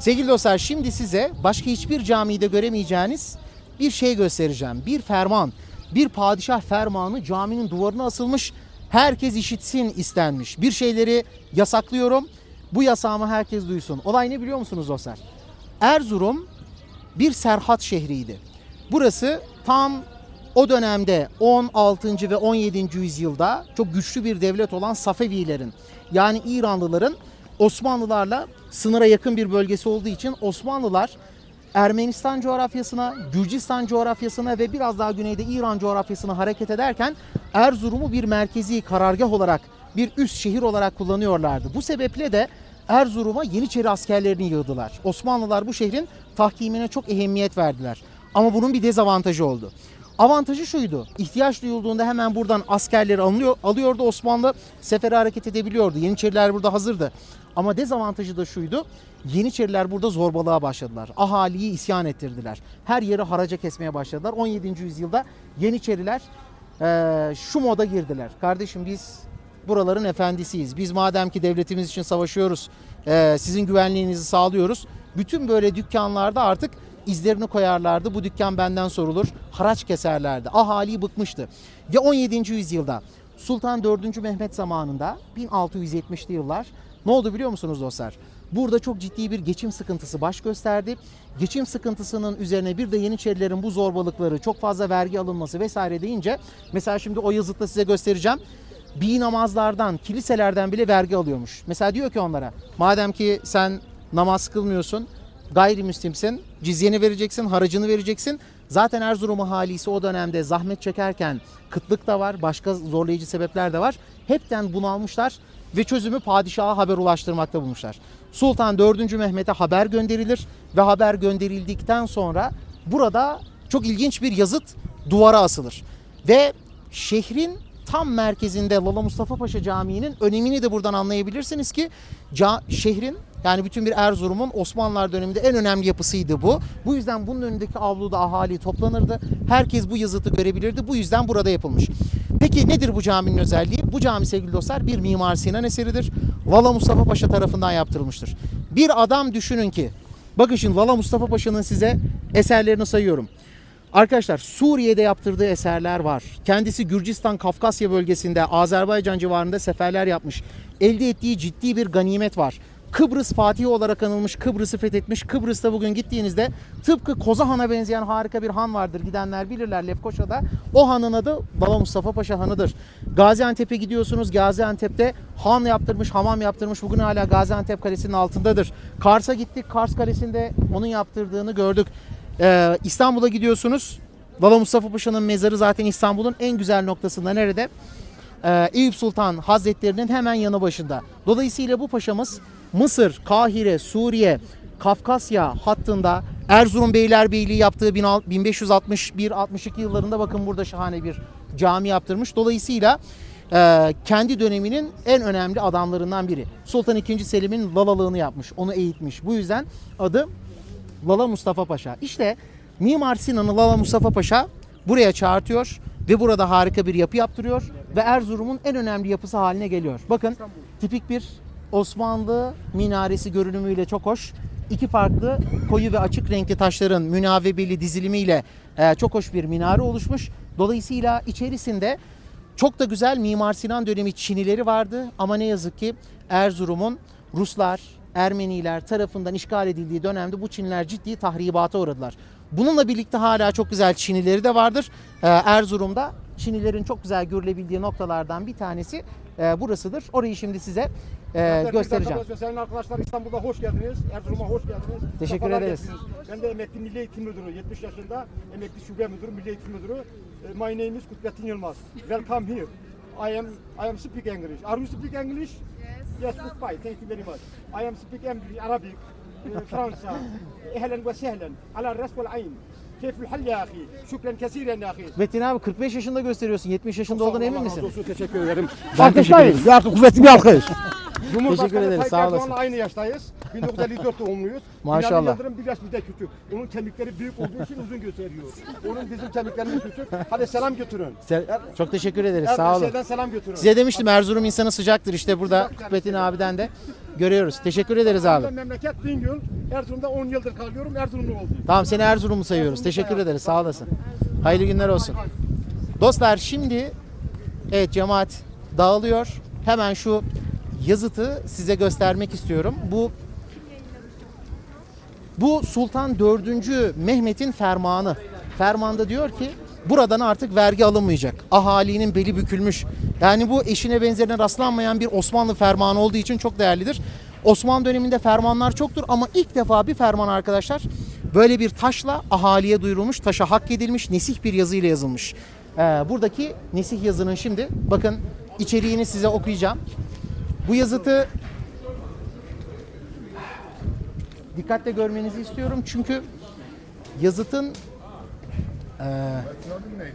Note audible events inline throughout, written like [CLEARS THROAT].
Sevgili dostlar şimdi size başka hiçbir camide göremeyeceğiniz bir şey göstereceğim. Bir ferman, bir padişah fermanı caminin duvarına asılmış. Herkes işitsin istenmiş. Bir şeyleri yasaklıyorum. Bu yasağımı herkes duysun. Olay ne biliyor musunuz dostlar? Erzurum bir serhat şehriydi. Burası tam o dönemde 16. ve 17. yüzyılda çok güçlü bir devlet olan Safevilerin yani İranlıların Osmanlılarla sınıra yakın bir bölgesi olduğu için Osmanlılar Ermenistan coğrafyasına, Gürcistan coğrafyasına ve biraz daha güneyde İran coğrafyasına hareket ederken Erzurum'u bir merkezi karargah olarak, bir üst şehir olarak kullanıyorlardı. Bu sebeple de Erzurum'a Yeniçeri askerlerini yığdılar. Osmanlılar bu şehrin tahkimine çok ehemmiyet verdiler. Ama bunun bir dezavantajı oldu. Avantajı şuydu. ihtiyaç duyulduğunda hemen buradan askerleri alıyor, alıyordu Osmanlı. Sefere hareket edebiliyordu. Yeniçeriler burada hazırdı. Ama dezavantajı da şuydu. Yeniçeriler burada zorbalığa başladılar. Ahaliyi isyan ettirdiler. Her yeri haraca kesmeye başladılar. 17. yüzyılda Yeniçeriler eee, şu moda girdiler. Kardeşim biz buraların efendisiyiz. Biz madem ki devletimiz için savaşıyoruz, eee, sizin güvenliğinizi sağlıyoruz. Bütün böyle dükkanlarda artık izlerini koyarlardı. Bu dükkan benden sorulur. Haraç keserlerdi. Ahali bıkmıştı. Ve 17. yüzyılda Sultan 4. Mehmet zamanında 1670'li yıllar ne oldu biliyor musunuz dostlar? Burada çok ciddi bir geçim sıkıntısı baş gösterdi. Geçim sıkıntısının üzerine bir de Yeniçerilerin bu zorbalıkları, çok fazla vergi alınması vesaire deyince mesela şimdi o yazıtta size göstereceğim. Bir namazlardan, kiliselerden bile vergi alıyormuş. Mesela diyor ki onlara madem ki sen namaz kılmıyorsun, gayrimüslimsin, cizyeni vereceksin, haracını vereceksin. Zaten Erzurum ahalisi o dönemde zahmet çekerken kıtlık da var, başka zorlayıcı sebepler de var. Hepten bunalmışlar ve çözümü padişaha haber ulaştırmakta bulmuşlar. Sultan 4. Mehmet'e haber gönderilir ve haber gönderildikten sonra burada çok ilginç bir yazıt duvara asılır. Ve şehrin tam merkezinde Lala Mustafa Paşa Camii'nin önemini de buradan anlayabilirsiniz ki şehrin yani bütün bir Erzurum'un Osmanlılar döneminde en önemli yapısıydı bu. Bu yüzden bunun önündeki avluda ahali toplanırdı. Herkes bu yazıtı görebilirdi. Bu yüzden burada yapılmış. Peki nedir bu caminin özelliği? Bu cami sevgili dostlar bir Mimar Sinan eseridir. Lala Mustafa Paşa tarafından yaptırılmıştır. Bir adam düşünün ki bakın şimdi Lala Mustafa Paşa'nın size eserlerini sayıyorum. Arkadaşlar Suriye'de yaptırdığı eserler var. Kendisi Gürcistan, Kafkasya bölgesinde, Azerbaycan civarında seferler yapmış. Elde ettiği ciddi bir ganimet var. Kıbrıs Fatihi olarak anılmış, Kıbrıs'ı fethetmiş. Kıbrıs'ta bugün gittiğinizde tıpkı Koza Han'a benzeyen harika bir han vardır. Gidenler bilirler Lefkoşa'da. O hanın adı Baba Mustafa Paşa Hanı'dır. Gaziantep'e gidiyorsunuz. Gaziantep'te han yaptırmış, hamam yaptırmış. Bugün hala Gaziantep Kalesi'nin altındadır. Kars'a gittik. Kars Kalesi'nde onun yaptırdığını gördük. Ee, İstanbul'a gidiyorsunuz. Baba Mustafa Paşa'nın mezarı zaten İstanbul'un en güzel noktasında nerede? Ee, Eyüp Sultan Hazretlerinin hemen yanı başında. Dolayısıyla bu paşamız Mısır, Kahire, Suriye, Kafkasya hattında Erzurum Beylerbeyliği yaptığı 1561-62 yıllarında bakın burada şahane bir cami yaptırmış. Dolayısıyla e, kendi döneminin en önemli adamlarından biri. Sultan II. Selim'in lalalığını yapmış, onu eğitmiş. Bu yüzden adı Lala Mustafa Paşa. İşte Mimar Sinan'ı Lala Mustafa Paşa buraya çağırtıyor ve burada harika bir yapı yaptırıyor ve Erzurum'un en önemli yapısı haline geliyor. Bakın tipik bir Osmanlı minaresi görünümüyle çok hoş. İki farklı koyu ve açık renkli taşların münavebeli dizilimiyle e, çok hoş bir minare oluşmuş. Dolayısıyla içerisinde çok da güzel Mimar Sinan dönemi çinileri vardı ama ne yazık ki Erzurum'un Ruslar, Ermeniler tarafından işgal edildiği dönemde bu Çinliler ciddi tahribata uğradılar. Bununla birlikte hala çok güzel Çinileri de vardır. Ee, Erzurum'da Çinlilerin çok güzel görülebildiği noktalardan bir tanesi e, burasıdır. Orayı şimdi size e, göstereceğim. Pirdat arkadaşlar İstanbul'da hoş geldiniz. Erzurum'a hoş geldiniz. Teşekkür Sefalar ederiz. getirdiniz. Ben de emekli Milli Eğitim Müdürü, 70 yaşında emekli şube müdürü, Milli Eğitim Müdürü. E, my name is Kutbettin Yılmaz. Welcome here. I am I am speak English. Are you speak English? Yes. Yes, goodbye. Thank you very much. I am speak English, Arabic, e, Fransa. Ehlen ve sehlen. Ala res vel ayn. كيف الحل يا اخي؟ شكرا كثيرا يا اخي. Metin abi 45 yaşında gösteriyorsun. 70 yaşında olduğuna emin Allah misin? razı olsun, teşekkür ederim. Ben teşekkür ederim. Bir alkış, kuvvetli bir alkış. [LAUGHS] Cumhurbaşkanı Teşekkür ederiz, Tayyip sağ Erdoğan'la olasın. aynı yaştayız. 1954 doğumluyuz. [LAUGHS] Maşallah. Binali Yıldırım bir yaş bir de küçük. Onun kemikleri büyük olduğu için uzun gösteriyor. Onun bizim kemiklerimiz küçük. Hadi selam götürün. Se- Çok teşekkür ederiz. Her Sağ olun. şeyden selam götürün. Size demiştim Erzurum insanı sıcaktır. İşte burada Kutbettin abiden de görüyoruz. Teşekkür ederiz abi. Ben memleket Bingöl. Erzurum'da 10 yıldır kalıyorum. Erzurumlu oldum. Tamam seni Erzurumlu sayıyoruz. Teşekkür ederiz. Sağ olasın. Hayırlı günler olsun. Dostlar şimdi evet cemaat dağılıyor. Hemen şu yazıtı size göstermek istiyorum. Bu bu Sultan 4. Mehmet'in fermanı. Fermanda diyor ki buradan artık vergi alınmayacak. Ahalinin beli bükülmüş. Yani bu eşine benzerine rastlanmayan bir Osmanlı fermanı olduğu için çok değerlidir. Osmanlı döneminde fermanlar çoktur ama ilk defa bir ferman arkadaşlar böyle bir taşla ahaliye duyurulmuş, taşa hak edilmiş, nesih bir yazıyla yazılmış. Ee, buradaki nesih yazının şimdi bakın içeriğini size okuyacağım. Bu yazıtı dikkatle görmenizi istiyorum çünkü yazıtın e,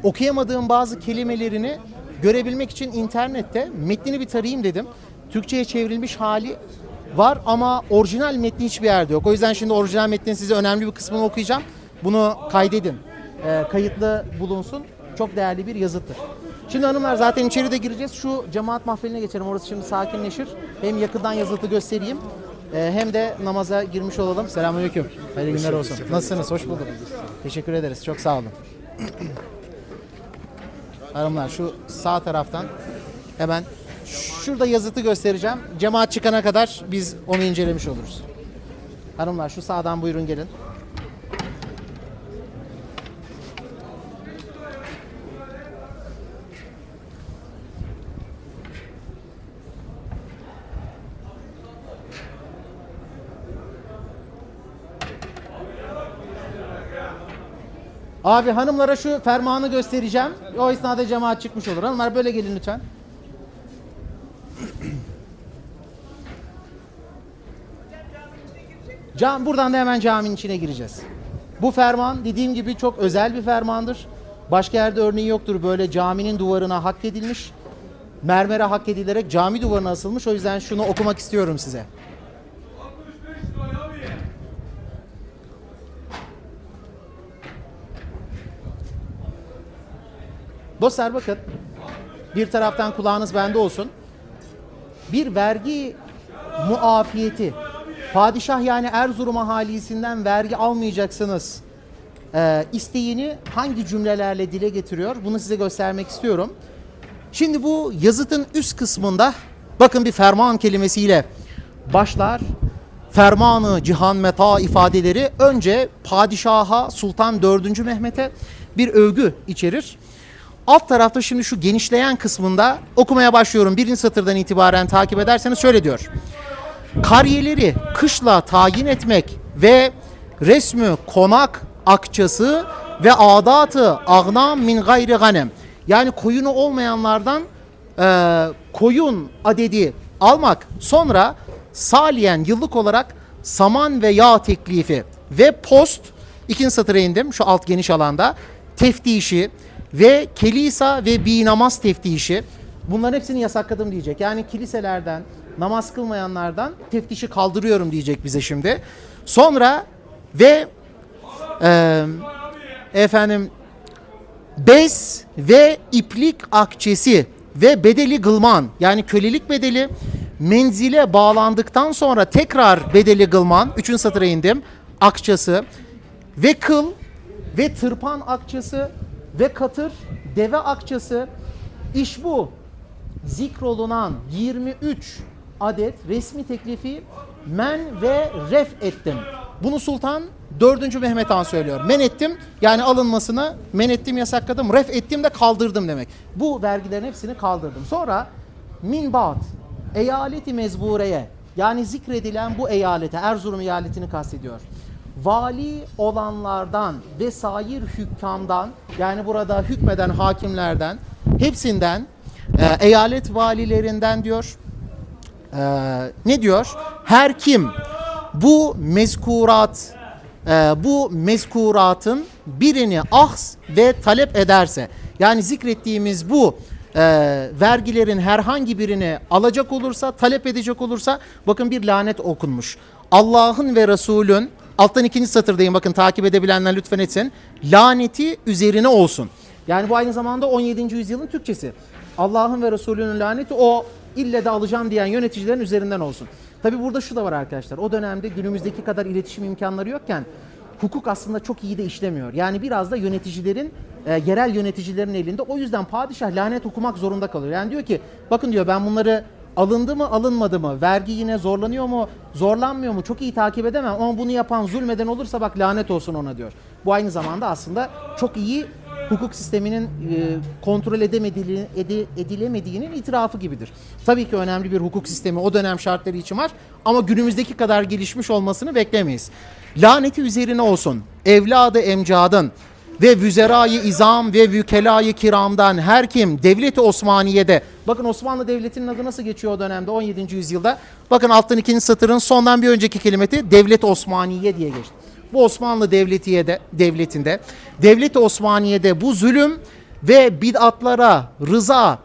okuyamadığım bazı kelimelerini görebilmek için internette metnini bir tarayayım dedim. Türkçe'ye çevrilmiş hali var ama orijinal metni hiçbir yerde yok. O yüzden şimdi orijinal metnin size önemli bir kısmını okuyacağım. Bunu kaydedin. E, kayıtlı bulunsun. Çok değerli bir yazıttır. Şimdi hanımlar zaten içeri de gireceğiz. Şu cemaat mahfiline geçelim. Orası şimdi sakinleşir. Hem yakından yazıtı göstereyim. E, hem de namaza girmiş olalım. Selamünaleyküm. Hayırlı günler olsun. Nasılsınız? Hoş bulduk. Teşekkür ederiz. Çok sağ olun. [CLEARS THROAT] Hanımlar şu sağ taraftan hemen şurada yazıtı göstereceğim. Cemaat çıkana kadar biz onu incelemiş oluruz. Hanımlar şu sağdan buyurun gelin. Abi hanımlara şu fermanı göstereceğim. O esnada cemaat çıkmış olur. Hanımlar böyle gelin lütfen. Cam buradan da hemen caminin içine gireceğiz. Bu ferman dediğim gibi çok özel bir fermandır. Başka yerde örneği yoktur. Böyle caminin duvarına hak edilmiş. Mermere hak edilerek cami duvarına asılmış. O yüzden şunu okumak istiyorum size. Dostlar bakın. Bir taraftan kulağınız bende olsun. Bir vergi muafiyeti. Padişah yani Erzurum ahalisinden vergi almayacaksınız. Ee, isteğini hangi cümlelerle dile getiriyor? Bunu size göstermek istiyorum. Şimdi bu yazıtın üst kısmında bakın bir ferman kelimesiyle başlar. Fermanı cihan meta ifadeleri önce padişaha Sultan 4. Mehmet'e bir övgü içerir. Alt tarafta şimdi şu genişleyen kısmında okumaya başlıyorum. Birinci satırdan itibaren takip ederseniz şöyle diyor. Kariyeleri kışla tayin etmek ve resmü konak akçası ve adatı agnam min gayri ganem. Yani koyunu olmayanlardan e, koyun adedi almak. Sonra saliyen yıllık olarak saman ve yağ teklifi ve post ikinci satıra indim şu alt geniş alanda teftişi ve kelisa ve bir namaz teftişi bunların hepsini yasakladım diyecek. Yani kiliselerden namaz kılmayanlardan teftişi kaldırıyorum diyecek bize şimdi. Sonra ve e, efendim bez ve iplik akçesi ve bedeli gılman yani kölelik bedeli menzile bağlandıktan sonra tekrar bedeli gılman 3. satıra indim akçası ve kıl ve tırpan akçası ve katır deve akçası iş bu zikrolunan 23 adet resmi teklifi men ve ref ettim. Bunu Sultan 4. Mehmet Han söylüyor. Men ettim yani alınmasını men ettim yasakladım. Ref ettim de kaldırdım demek. Bu vergilerin hepsini kaldırdım. Sonra minbat eyaleti mezbureye yani zikredilen bu eyalete Erzurum eyaletini kastediyor. Vali olanlardan ve sair hükkamdan yani burada hükmeden hakimlerden hepsinden e, eyalet valilerinden diyor ee, ne diyor? Her kim bu mezkurat e, bu mezkuratın birini ahs ve talep ederse yani zikrettiğimiz bu e, vergilerin herhangi birini alacak olursa talep edecek olursa bakın bir lanet okunmuş. Allah'ın ve Resul'ün alttan ikinci satırdayım bakın takip edebilenler lütfen etsin. Laneti üzerine olsun. Yani bu aynı zamanda 17. yüzyılın Türkçesi. Allah'ın ve Resulünün laneti o ille de alacağım diyen yöneticilerin üzerinden olsun. Tabi burada şu da var arkadaşlar. O dönemde günümüzdeki kadar iletişim imkanları yokken hukuk aslında çok iyi de işlemiyor. Yani biraz da yöneticilerin, e, yerel yöneticilerin elinde. O yüzden padişah lanet okumak zorunda kalıyor. Yani diyor ki bakın diyor ben bunları alındı mı alınmadı mı? Vergi yine zorlanıyor mu? Zorlanmıyor mu? Çok iyi takip edemem ama bunu yapan zulmeden olursa bak lanet olsun ona diyor. Bu aynı zamanda aslında çok iyi hukuk sisteminin e, kontrol edemediği, edi- edilemediğinin itirafı gibidir. Tabii ki önemli bir hukuk sistemi o dönem şartları için var ama günümüzdeki kadar gelişmiş olmasını beklemeyiz. Laneti üzerine olsun. Evladı emcadın ve vüzerayı izam ve vükelayı kiramdan her kim devleti Osmaniye'de bakın Osmanlı Devleti'nin adı nasıl geçiyor o dönemde 17. yüzyılda bakın alttan ikinci satırın sondan bir önceki kelimeti devlet Osmaniye diye geçti. Bu Osmanlı Devleti'ye de devletinde devlet Osmaniye'de bu zulüm ve bid'atlara rıza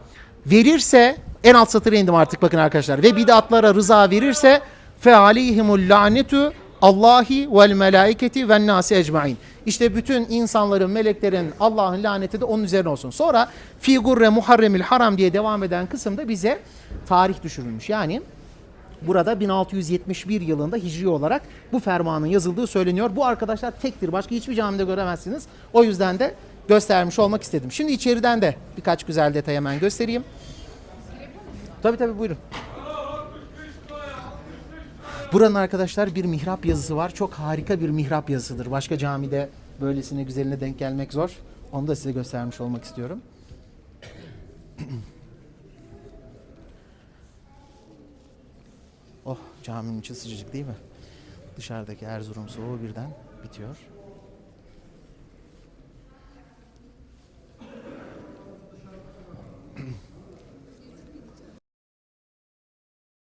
verirse en alt satıra indim artık bakın arkadaşlar ve bid'atlara rıza verirse fe aleyhimul lanetu Allahi vel melaiketi ve nasi ecmain. İşte bütün insanların, meleklerin, Allah'ın laneti de onun üzerine olsun. Sonra fi gurre muharremil haram diye devam eden kısımda bize tarih düşürülmüş. Yani Burada 1671 yılında hicri olarak bu fermanın yazıldığı söyleniyor. Bu arkadaşlar tektir. Başka hiçbir camide göremezsiniz. O yüzden de göstermiş olmak istedim. Şimdi içeriden de birkaç güzel detay hemen göstereyim. Tabii tabii buyurun. Buranın arkadaşlar bir mihrap yazısı var. Çok harika bir mihrap yazısıdır. Başka camide böylesine güzeline denk gelmek zor. Onu da size göstermiş olmak istiyorum. [CLEARS THROAT] Oh caminin içi sıcacık değil mi? Dışarıdaki Erzurum soğuğu birden bitiyor.